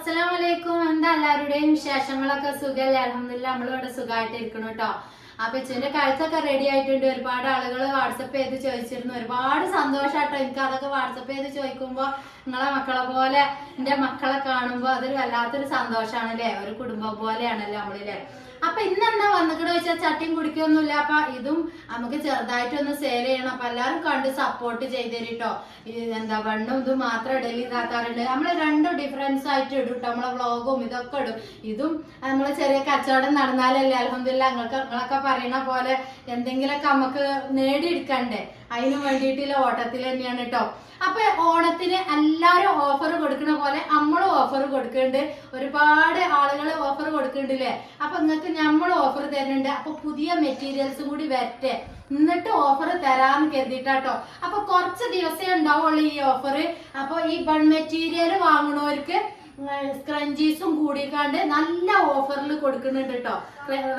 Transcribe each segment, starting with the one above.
അസ്സലാമലൈക്കും. എന്താ എല്ലാവരുടെയും വിശേഷങ്ങളൊക്കെ സുഖല്ലേ അലഹമില്ല നമ്മളിവിടെ സുഖമായിട്ട് ഇരിക്കണം കേട്ടോ അപ്പൊ ഇച്ചിന്റെ കഴുത്തൊക്കെ റെഡി ആയിട്ടുണ്ട്. ഒരുപാട് ആളുകൾ വാട്സപ്പ് ചെയ്ത് ചോദിച്ചിരുന്നു. ഒരുപാട് സന്തോഷാട്ടോ. എനിക്ക് അതൊക്കെ വാട്സപ്പ് ചെയ്ത് ചോദിക്കുമ്പോ നിങ്ങളെ മക്കളെ പോലെ എന്റെ മക്കളെ കാണുമ്പോ അതൊരു വല്ലാത്തൊരു സന്തോഷമാണ് അല്ലേ ഒരു കുടുംബം പോലെയാണല്ലോ നമ്മളില്ലേ അപ്പൊ ഇന്ന് എന്താ വന്നിക്കണ വെച്ചാൽ ചട്ടിയും കുടിക്കൊന്നുമില്ല. അപ്പൊ ഇതും നമുക്ക് ചെറുതായിട്ടൊന്ന് സെയിൽ ചെയ്യണം. അപ്പൊ എല്ലാവരും കണ്ട് സപ്പോർട്ട് ചെയ്തേരിട്ടോ എന്താ വണ്ണും ഇതും മാത്രം ഇടയിൽ ഇതാക്കാറുണ്ട്. നമ്മൾ രണ്ടും ഡിഫറൻസ് ആയിട്ട് ഇടും കേട്ടോ നമ്മളെ വ്ളോഗും ഇതൊക്കെ ഇടും. ഇതും നമ്മളെ ചെറിയ കച്ചവടം നടന്നാലല്ലേ അലഹമില്ല നിങ്ങൾക്ക് നിങ്ങളൊക്കെ പറയണ പോലെ എന്തെങ്കിലുമൊക്കെ നമുക്ക് നേടിയെടുക്കണ്ടേ? അതിന് വേണ്ടിയിട്ടുള്ള ഓട്ടത്തിൽ തന്നെയാണ് കേട്ടോ അപ്പൊ ഓണത്തിന് എല്ലാരും ഓഫർ കൊടുക്കുന്ന പോലെ നമ്മളും ഓഫർ കൊടുക്കുന്നുണ്ട് ഒരുപാട് ആളുകൾ ഓഫർ കൊടുക്കുന്നുണ്ടല്ലേ അപ്പൊ നിങ്ങൾക്ക് നമ്മൾ ഓഫർ തരുന്നുണ്ട്. അപ്പൊ പുതിയ മെറ്റീരിയൽസ് കൂടി വരട്ടെ. എന്നിട്ട് ഓഫർ തരാന്ന് കരുതിയിട്ടാട്ടോ അപ്പൊ കുറച്ച് ദിവസമേ ഉണ്ടാവുള്ളൂ ഈ ഓഫർ അപ്പൊ ഈ ബൺ മെറ്റീരിയൽ വാങ്ങണവർക്ക് സ്ക്രഞ്ചീസും കൂടിക്കാണ്ട് നല്ല ഓഫറിൽ കൊടുക്കുന്നുണ്ട് കേട്ടോ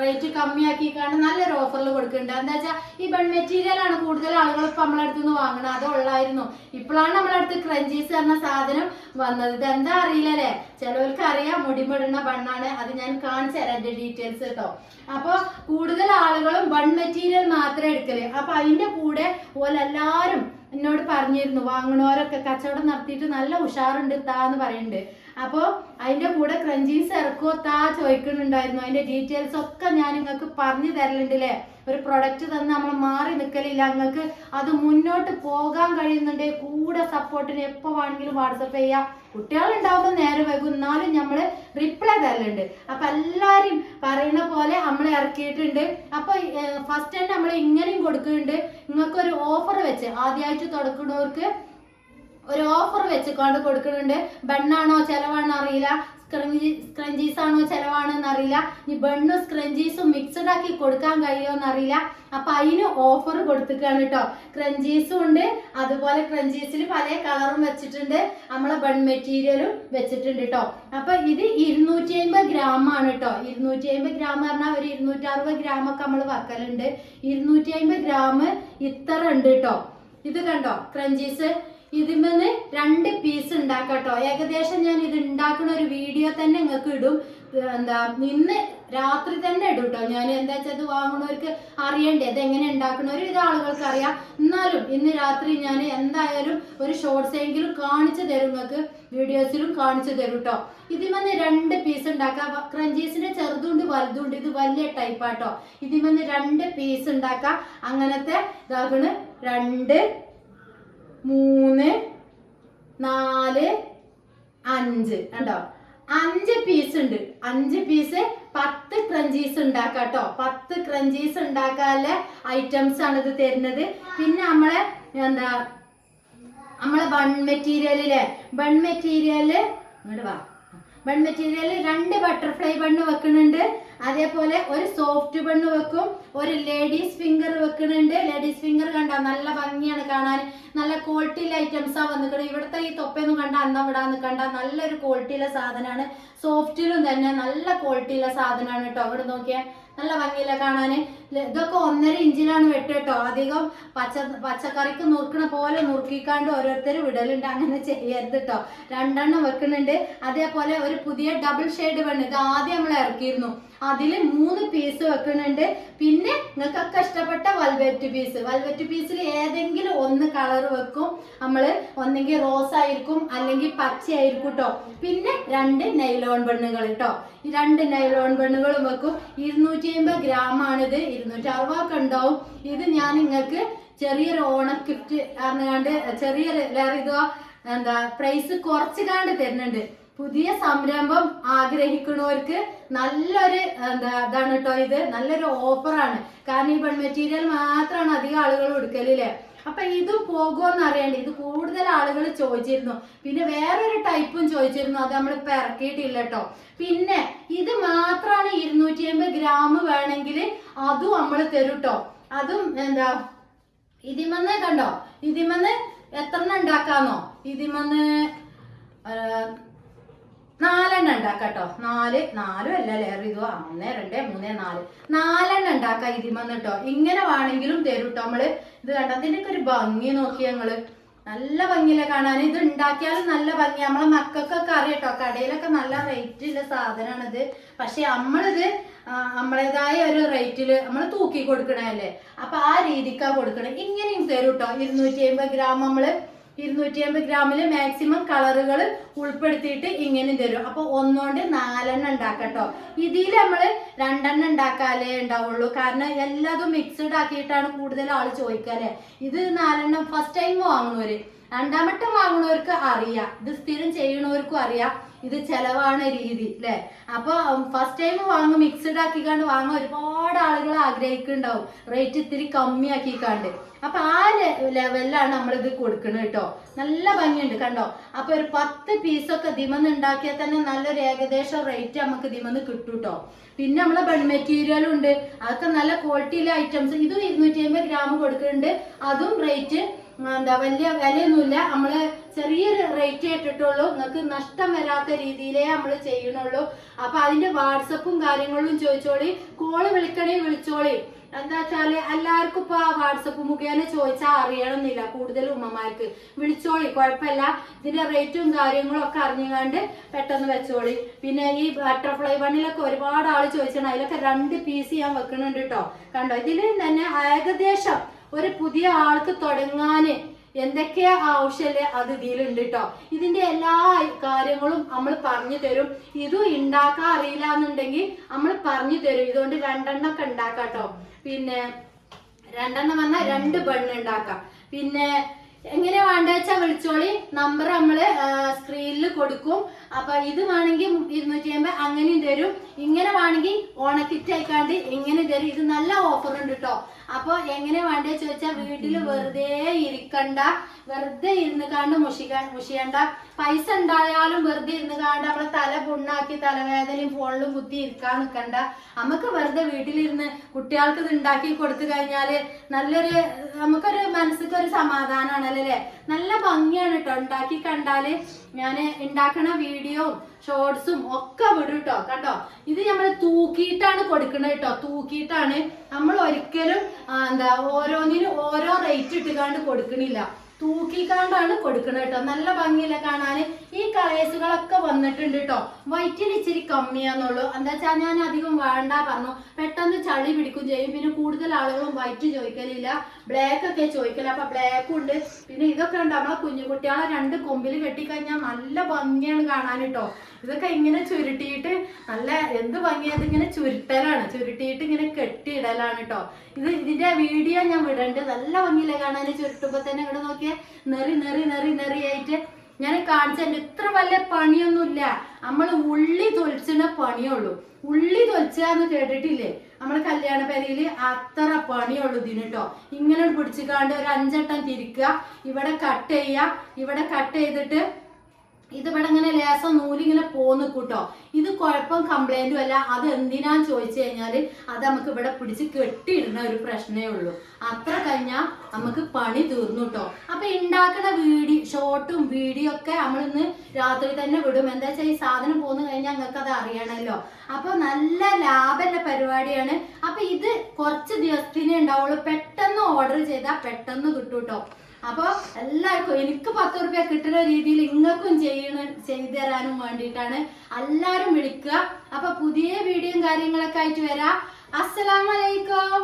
റേറ്റ് കമ്മിയാക്കിക്കാണ്ട് നല്ലൊരു ഓഫറിൽ കൊടുക്കുന്നുണ്ട്. എന്താ വെച്ചാൽ ഈ ബൺ മെറ്റീരിയൽ ആണ് കൂടുതൽ ആളുകൾ ഇപ്പൊ നമ്മളെ അടുത്ത് നിന്ന് വാങ്ങണത്. അത് ഉള്ളായിരുന്നു. ഇപ്പോഴാണ് നമ്മളെ അടുത്ത് ക്രഞ്ചീസ് എന്ന സാധനം വന്നത്. ഇത് എന്താ അറിയില്ലല്ലേ? ചിലവർക്ക് അറിയാം മുടിമിടുന്ന ബണ്ണാണ്. അത് ഞാൻ കാണിച്ചു തരാം എന്റെ ഡീറ്റെയിൽസ് കേട്ടോ അപ്പോൾ കൂടുതൽ ആളുകളും ബൺ മെറ്റീരിയൽ മാത്രമേ എടുക്കൽ. അപ്പൊ അതിന്റെ കൂടെ പോലെ എല്ലാവരും എന്നോട് പറഞ്ഞിരുന്നു വാങ്ങണോരൊക്കെ കച്ചവടം നടത്തിയിട്ട് നല്ല ഉഷാറുണ്ട് താന്ന് പറയുന്നുണ്ട് അപ്പോൾ അതിന്റെ കൂടെ ക്രഞ്ചീസ് ഇറക്കുമോ താ ചോദിക്കുന്നുണ്ടായിരുന്നു. അതിന്റെ ഡീറ്റെയിൽസ് ഒക്കെ ഞാൻ നിങ്ങൾക്ക് പറഞ്ഞു തരലുണ്ടല്ലേ ഒരു പ്രൊഡക്റ്റ് തന്ന് നമ്മൾ മാറി നിൽക്കലില്ല നിങ്ങൾക്ക് അത് മുന്നോട്ട് പോകാൻ കഴിയുന്നുണ്ടെങ്കിൽ കൂടെ സപ്പോർട്ടിന് എപ്പോൾ വേണമെങ്കിലും വാട്സപ്പ് ചെയ്യാം. കുട്ടികളുണ്ടാവുമ്പോൾ നേരെ വൈകും. എന്നാലും നമ്മൾ റിപ്ലൈ തരലുണ്ട്. അപ്പം എല്ലാവരും പറയുന്ന പോലെ നമ്മൾ ഇറക്കിയിട്ടുണ്ട്. അപ്പോൾ ഫസ്റ്റ് തന്നെ നമ്മൾ ഇങ്ങനെയും കൊടുക്കുന്നുണ്ട്. നിങ്ങൾക്ക് ഒരു ഓഫർ വെച്ച്. ആദ്യമായിട്ട് തുടക്കുന്നവർക്ക് ഒരു ഓഫർ വെച്ചുകൊണ്ട് കൊടുക്കുന്നുണ്ട്. ബണ്ണാണോ ചെലവാണോ അറിയില്ല. സ്ക്രഞ്ചീസ് ആണോ ചെലവാണോ അറിയില്ല. ഈ ബണ്ണും സ്ക്രഞ്ചീസും മിക്സഡ് ആക്കി കൊടുക്കാൻ കഴിയുമോ അറിയില്ല. അപ്പൊ അതിന് ഓഫർ കൊടുത്തിക്കാണ് കേട്ടോ ക്രഞ്ചീസും ഉണ്ട്. അതുപോലെ ക്രഞ്ചീസിൽ പല കളറും വെച്ചിട്ടുണ്ട്. നമ്മളെ ബൺ മെറ്റീരിയലും വെച്ചിട്ടുണ്ട് കേട്ടോ അപ്പൊ ഇത് ഇരുന്നൂറ്റി അമ്പത് ഗ്രാം ആണ് കേട്ടോ ഇരുന്നൂറ്റി അമ്പത് ഗ്രാം പറഞ്ഞാൽ ഒരു ഇരുന്നൂറ്റി അറുപത് ഗ്രാം ഒക്കെ നമ്മൾ വെക്കലുണ്ട്. ഇരുന്നൂറ്റി അമ്പത് ഗ്രാം ഇത്ര ഉണ്ട് കേട്ടോ ഇത് കണ്ടോ? ക്രഞ്ചീസ് ഇതിമെന്ന് രണ്ട് പീസ് ഉണ്ടാക്കാട്ടോ ഏകദേശം ഞാൻ ഇത് ഉണ്ടാക്കുന്ന ഒരു വീഡിയോ തന്നെ നിങ്ങൾക്ക് ഇടും. എന്താ ഇന്ന് രാത്രി തന്നെ ഇടും കേട്ടോ. ഞാൻ എന്താ വെച്ചാൽ ഇത് വാങ്ങുന്നവർക്ക് അറിയണ്ടേ? ഇത് എങ്ങനെ ഉണ്ടാക്കണ ഇത് ആളുകൾക്ക് അറിയാം. എന്നാലും ഇന്ന് രാത്രി ഞാൻ എന്തായാലും ഒരു ഷോർട്സ് എങ്കിലും കാണിച്ചു തരും നിങ്ങൾക്ക്. വീഡിയോസിലും കാണിച്ചു തരും കേട്ടോ. ഇതിമെന്ന് രണ്ട് പീസ് ഉണ്ടാക്കാം. ക്രഞ്ചീസിന്റെ ചെറുതുണ്ട് വലുതുണ്ട്. ഇത് വലിയ ടൈപ്പാട്ടോ ഇതിമെന്ന് രണ്ട് പീസ് ഉണ്ടാക്കാം. അങ്ങനത്തെ ഇതാകുന്നു രണ്ട് മൂന്ന് നാല് അഞ്ച്. കണ്ടോ? അഞ്ച് പീസ് ഉണ്ട്. അഞ്ച് പീസ് പത്ത് ക്രഞ്ചീസ് ഉണ്ടാക്കാട്ടോ പത്ത് ക്രഞ്ചീസ് ഉണ്ടാക്കാനുള്ള ഐറ്റംസ് ആണ് ഇത് തരുന്നത്. പിന്നെ നമ്മളെ എന്താ നമ്മളെ ബൺ മെറ്റീരിയലിലെ ബൺ മെറ്റീരിയൽ ഇങ്ങോട്ട് വാ. ബൺ മെറ്റീരിയലിൽ രണ്ട് ബട്ടർഫ്ലൈ ബണ്ണ് വെക്കുന്നുണ്ട്. അതേപോലെ ഒരു സോഫ്റ്റ് ബണ്ണ് വെക്കും. ഒരു ലേഡീസ് ഫിംഗർ വെക്കുന്നുണ്ട്. ലേഡീസ് ഫിംഗർ കണ്ട നല്ല ഭംഗിയാണ് കാണാൻ. നല്ല ക്വാളിറ്റിയിലെ ഐറ്റംസാ വന്നിക്കണത് ഇവിടുത്തെ ഈ തൊപ്പയൊന്നും കണ്ട അന്ന വിടാന്ന് കണ്ട നല്ലൊരു ക്വാളിറ്റിയിലെ സാധനമാണ്. സോഫ്റ്റിലും തന്നെ നല്ല ക്വാളിറ്റിയിലെ സാധനമാണ് കേട്ടോ. ഇവിടെ നോക്കിയാൽ നല്ല ഭംഗിയില്ല കാണാൻ. ഇതൊക്കെ ഒന്നര ഇഞ്ചിലാണ് വെട്ട് കേട്ടോ അധികം പച്ച പച്ചക്കറിക്ക് നുറുക്കണ പോലെ നുറുക്കിക്കാണ്ട് ഓരോരുത്തർ വിടലുണ്ട്. അങ്ങനെ ചെയ്യരുത് കേട്ടോ രണ്ടെണ്ണം വെക്കുന്നുണ്ട്. അതേപോലെ ഒരു പുതിയ ഡബിൾ ഷെയ്ഡ് വേണം. ഇത് ആദ്യം നമ്മൾ ഇറക്കിയിരുന്നു. അതിൽ മൂന്ന് പീസ് വെക്കുന്നുണ്ട്. പിന്നെ നിങ്ങൾക്കൊക്കെ ഇഷ്ടപ്പെട്ട വൽവെറ്റ് പീസ് വൽവെറ്റ് പീസിൽ ഏതെങ്കിലും ഒന്ന് കളർ വെക്കും. നമ്മൾ ഒന്നെങ്കിൽ റോസ് ആയിരിക്കും അല്ലെങ്കിൽ പച്ചയായിരിക്കും കേട്ടോ പിന്നെ രണ്ട് നൈലോൺ ബണ്ണുകൾ കേട്ടോ ഈ രണ്ട് നൈലോൺ ബണ്ണുകളും വെക്കും. ഇരുന്നൂറ്റി അമ്പത് ഗ്രാം ആണിത്. ഇരുന്നൂറ്റി അറുപതൊക്കെ ഉണ്ടാവും. ഇത് ഞാൻ നിങ്ങൾക്ക് ചെറിയൊരു ഓണ ഗിഫ്റ്റ് അറിഞ്ഞാണ്ട് ചെറിയൊരു ഇതോ എന്താ പ്രൈസ് കുറച്ച് കണ്ട് തരുന്നുണ്ട്. പുതിയ സംരംഭം ആഗ്രഹിക്കുന്നവർക്ക് നല്ലൊരു എന്താ ഇതാണ് കേട്ടോ ഇത്. നല്ലൊരു ഓഫറാണ്. കാരണം ഈ ബൺ മെറ്റീരിയൽ മാത്രമാണ് അധികം ആളുകൾ എടുക്കലില്ലേ അപ്പൊ ഇതും പോകുമെന്ന് അറിയണ്ട ഇത് കൂടുതൽ ആളുകൾ ചോദിച്ചിരുന്നു. പിന്നെ വേറൊരു ടൈപ്പും ചോദിച്ചിരുന്നു. അത് നമ്മൾ ഇപ്പൊ ഇറക്കിയിട്ടില്ല കേട്ടോ പിന്നെ ഇത് മാത്രമാണ് ഇരുന്നൂറ്റി അമ്പത് ഗ്രാം വേണമെങ്കിൽ അതും നമ്മൾ തരും അതും എന്താ? ഇതിമന്ന് കണ്ടോ? ഇതിമന്ന് എത്ര ഉണ്ടാക്കാന്നോ? ഇതിമന്ന് നാലെണ്ണം ഉണ്ടാക്കാട്ടോ. നാല് നാലും അല്ല ലേറെ ഇതോ ഒന്ന് രണ്ട് മൂന്ന് നാല്. നാലെണ്ണം ഉണ്ടാക്കാം ഇതിമന്ന് കേട്ടോ. ഇങ്ങനെ വേണമെങ്കിലും തരും കേട്ടോ നമ്മൾ. ഇത് കണ്ട? ഒക്കെ ഒരു ഭംഗി നോക്കി ഞങ്ങൾ. നല്ല ഭംഗിയിലെ കാണാൻ? ഇത് ഉണ്ടാക്കിയാലും നല്ല ഭംഗി നമ്മളെ മക്കൾക്കൊക്കെ അറിയട്ടോ കടയിലൊക്കെ നല്ല റേറ്റ് ഉള്ള സാധനമാണിത് പക്ഷെ നമ്മളിത് നമ്മളേതായ ഒരു റേറ്റിൽ നമ്മൾ തൂക്കി കൊടുക്കണല്ലേ അപ്പൊ ആ രീതിക്കാണ് കൊടുക്കണേ. ഇങ്ങനെയും തരും കേട്ടോ ഇരുന്നൂറ്റി അമ്പത് ഗ്രാം നമ്മൾ ഇരുന്നൂറ്റി അമ്പത് ഗ്രാമിൽ മാക്സിമം കളറുകൾ ഉൾപ്പെടുത്തിയിട്ട് ഇങ്ങനെ തരും. അപ്പൊ ഒന്നോണ്ട് നാലെണ്ണം ഉണ്ടാക്കട്ടോ. ഇതിൽ നമ്മൾ രണ്ടെണ്ണം ഉണ്ടാക്കാലേ ഉണ്ടാവുള്ളൂ. കാരണം എല്ലാതും മിക്സ്ഡ് ആക്കിയിട്ടാണ് കൂടുതൽ ആൾ ചോദിക്കാല്ലേ? ഇത് നാലെണ്ണം ഫസ്റ്റ് ടൈം വാങ്ങുന്നവര്. രണ്ടാമട്ടം വാങ്ങുന്നവർക്ക് അറിയാം. ഇത് സ്ഥിരം ചെയ്യണവർക്കും അറിയാം. ഇത് ചെലവാണ് രീതി അല്ലെ അപ്പൊ ഫസ്റ്റ് ടൈം വാങ്ങും മിക്സ്ഡ് ആക്കിക്കാണ്ട് വാങ്ങാൻ ഒരുപാട് ആളുകൾ ആഗ്രഹിക്കുന്നുണ്ടാവും. റേറ്റ് ഇത്തിരി കമ്മിയാക്കിക്കാണ്ട്. അപ്പൊ ആ ലെവലിലാണ് നമ്മൾ ഇത് കൊടുക്കുന്നത് കേട്ടോ. നല്ല ഭംഗിയുണ്ട് കണ്ടോ? അപ്പൊ ഒരു പത്ത് പീസൊക്കെ ദിമന്ന് ഉണ്ടാക്കിയാൽ തന്നെ നല്ലൊരു ഏകദേശം റേറ്റ് നമുക്ക് ദിമന്ന് കിട്ടും കേട്ടോ പിന്നെ നമ്മളെ ബൺ മെറ്റീരിയലും ഉണ്ട്. അതൊക്കെ നല്ല ക്വാളിറ്റിയിലെ ഐറ്റംസ് ഇതും ഇരുന്നൂറ്റി അമ്പത് ഗ്രാം കൊടുക്കുന്നുണ്ട്. അതും റേറ്റ് എന്താ വലിയ വിലയൊന്നുമില്ല. നമ്മൾ ചെറിയൊരു റേറ്റ് ഇട്ടിട്ടുള്ളൂ. നിങ്ങൾക്ക് നഷ്ടം വരാത്ത രീതിയിലേ നമ്മൾ ചെയ്യണുള്ളൂ. അപ്പൊ അതിന്റെ വാട്സപ്പും കാര്യങ്ങളും ചോദിച്ചോളി. കോൾ വിളിക്കണേ വിളിച്ചോളി. എന്താ വെച്ചാൽ എല്ലാവർക്കും ഇപ്പൊ വാട്സപ്പ് മുഖേന ചോദിച്ചാൽ അറിയണമെന്നില്ല കൂടുതൽ ഉമ്മമാർക്ക്. വിളിച്ചോളി കുഴപ്പമില്ല. ഇതിന്റെ റേറ്റും കാര്യങ്ങളും ഒക്കെ അറിഞ്ഞുകൊണ്ട് പെട്ടെന്ന് വെച്ചോളി. പിന്നെ ഈ ബട്ടർഫ്ലൈ വണ്ണിലൊക്കെ ഒരുപാട് ആൾ ചോദിച്ചാണ് അതിലൊക്കെ രണ്ട് പീസ് ഞാൻ വെക്കുന്നുണ്ട് കേട്ടോ കണ്ടോ? ഇതിൽ തന്നെ ഏകദേശം ഒരു പുതിയ ആൾക്ക് തുടങ്ങാന് എന്തൊക്കെയാ ആവശ്യമില്ലേ അത് ഇതിലുണ്ട് കേട്ടോ ഇതിന്റെ എല്ലാ കാര്യങ്ങളും നമ്മൾ പറഞ്ഞു തരും. ഇതും ഉണ്ടാക്കാൻ അറിയില്ല എന്നുണ്ടെങ്കിൽ നമ്മൾ പറഞ്ഞു തരും. ഇതുകൊണ്ട് രണ്ടെണ്ണം ഒക്കെ ഉണ്ടാക്കാം കേട്ടോ പിന്നെ രണ്ടെണ്ണം പറഞ്ഞാൽ രണ്ട് ബണ്ണ് ഉണ്ടാക്കാം പിന്നെ എങ്ങനെ വേണ്ട വെച്ചാൽ വിളിച്ചോളി. നമ്പർ നമ്മൾ സ്ക്രീനിൽ കൊടുക്കും. അപ്പൊ ഇത് വേണമെങ്കിൽ ഇരുന്നൂറ്റി അമ്പത് അങ്ങനെയും തരും. ഇങ്ങനെ വേണമെങ്കിൽ ഓണക്കിറ്റ് ആയിക്കാണ്ട് ഇങ്ങനെ തരും. ഇത് നല്ല ഓഫർ ഉണ്ട് കേട്ടോ അപ്പൊ എങ്ങനെ വേണ്ടേ ചോദിച്ചാൽ വീട്ടിൽ വെറുതെ ഇരിക്കണ്ട. വെറുതെ ഇരുന്ന് കാണ്ട് മുഷിക മുഷിയണ്ട. പൈസ ഉണ്ടായാലും വെറുതെ ഇരുന്ന് കാണ്ട് നമ്മളെ തല പൊണ്ണാക്കി തലവേദനയും ഫോണിലും കുത്തി ഇരിക്കാൻ നിൽക്കണ്ട നമുക്ക് വെറുതെ വീട്ടിലിരുന്ന് കുട്ടികൾക്ക് ഇത് ഉണ്ടാക്കി കൊടുത്തു കഴിഞ്ഞാൽ നല്ലൊരു നമുക്കൊരു മനസ്സിക്ക് ഒരു സമാധാനമാണല്ലോ അല്ലേ നല്ല ഭംഗിയാണ് കേട്ടോ ഉണ്ടാക്കി കണ്ടാൽ ഞാൻ ഉണ്ടാക്കണ വീഡിയോ ഷോർട്സും ഒക്കെ വിടും കേട്ടോ കണ്ടോ? ഇത് നമ്മൾ തൂക്കിയിട്ടാണ് കൊടുക്കുന്നത് കേട്ടോ തൂക്കിയിട്ടാണ് നമ്മൾ ഒരിക്കലും എന്താ ഓരോന്നിനും ഓരോ റേറ്റ് ഇട്ടുകാണ്ട് കൊടുക്കണില്ല. തൂക്കിക്കാണ്ടാണ് കൊടുക്കുന്നത് കേട്ടോ. നല്ല ഭംഗിയില്ല കാണാന് ഈ കളേഴ്സുകളൊക്കെ വന്നിട്ടുണ്ട് കേട്ടോ. വൈറ്റിൽ ഇച്ചിരി കമ്മിയാന്നുള്ളൂ. എന്താ വെച്ചാൽ ഞാൻ അധികം വേണ്ട പറഞ്ഞു. പെട്ടെന്ന് ചളി പിടിക്കും ചെയ്യും. പിന്നെ കൂടുതൽ ആളുകളും വൈറ്റ് ചോദിക്കലില്ല. ബ്ലാക്ക് ഒക്കെ ചോദിക്കല. അപ്പൊ ബ്ലാക്കും ഉണ്ട്. പിന്നെ ഇതൊക്കെ ഉണ്ട് നമ്മളെ കുഞ്ഞു കുട്ടികളെ രണ്ട് കൊമ്പിൽ കെട്ടിക്കഴിഞ്ഞാൽ നല്ല ഭംഗിയാണ് കാണാൻ കേട്ടോ. ഇതൊക്കെ ഇങ്ങനെ ചുരുട്ടിയിട്ട് നല്ല എന്ത് ഭംഗിയത് ഇങ്ങനെ ചുരുട്ടലാണ്. ചുരുട്ടിയിട്ട് ഇങ്ങനെ കെട്ടിയിടലാണ് കേട്ടോ ഇത് ഇതിന്റെ വീഡിയോ ഞാൻ വിടണ്ട്. നല്ല ഭംഗിയില്ല കാണാൻ? ചുരുട്ടുമ്പോ തന്നെ ഇവിടെ നോക്കിയാൽ നെറി നെറി നെറി നെറി ആയിട്ട് ഞാൻ കാണിച്ചതിന്റെ ഇത്ര വലിയ പണിയൊന്നുമില്ല. നമ്മൾ ഉള്ളി തൊലിച്ചിട പണിയുള്ളൂ ഉള്ളി. തൊലിച്ചാന്ന് കേട്ടിട്ടില്ലേ? നമ്മളെ കല്യാണ പേരയിൽ അത്ര പണിയുള്ളൂ ഇതിന് കേട്ടോ ഇങ്ങനെ പിടിച്ചിക്കാണ്ട് ഒരു അഞ്ചെട്ടം തിരിക്കുക. ഇവിടെ കട്ട് ചെയ്യുക ഇവിടെ കട്ട് ചെയ്തിട്ട് ഇത് ഇവിടെ ഇങ്ങനെ ലേസം നൂലിങ്ങനെ പോന്ന് കൂട്ടോ ഇത് കുഴപ്പം കംപ്ലൈന്റും അല്ല. അത് എന്തിനാന്ന് ചോദിച്ചു കഴിഞ്ഞാൽ അത് നമുക്ക് ഇവിടെ പിടിച്ച് കെട്ടിയിടുന്ന ഒരു പ്രശ്നമേ ഉള്ളൂ. അത്ര കഴിഞ്ഞാൽ നമുക്ക് പണി തീർന്നു കേട്ടോ അപ്പൊ ഉണ്ടാക്കുന്ന വീഡിയോ ഷോർട്ടും വീഡിയോ ഒക്കെ നമ്മളിന്ന് രാത്രി തന്നെ വിടും. എന്താ വെച്ചാൽ ഈ സാധനം പോന്നു കഴിഞ്ഞാൽ നിങ്ങൾക്ക് അത് അറിയണമല്ലോ അപ്പൊ നല്ല ലാഭമുള്ള പരിപാടിയാണ്. അപ്പൊ ഇത് കുറച്ച് ദിവസത്തിനേ ഉണ്ടാവുള്ളൂ. പെട്ടെന്ന് ഓർഡർ ചെയ്താൽ പെട്ടെന്ന് കിട്ടും കേട്ടോ അപ്പോൾ എല്ലാവർക്കും എനിക്ക് പത്ത് റുപ്യ കിട്ടുന്ന രീതിയിൽ നിങ്ങൾക്കും ചെയ്യണ ചെയ്തു തരാനും വേണ്ടിയിട്ടാണ്. എല്ലാവരും വിളിക്കുക. അപ്പൊ പുതിയ വീഡിയോയും കാര്യങ്ങളൊക്കെ ആയിട്ട് വരാം. അസ്സലാമലൈക്കും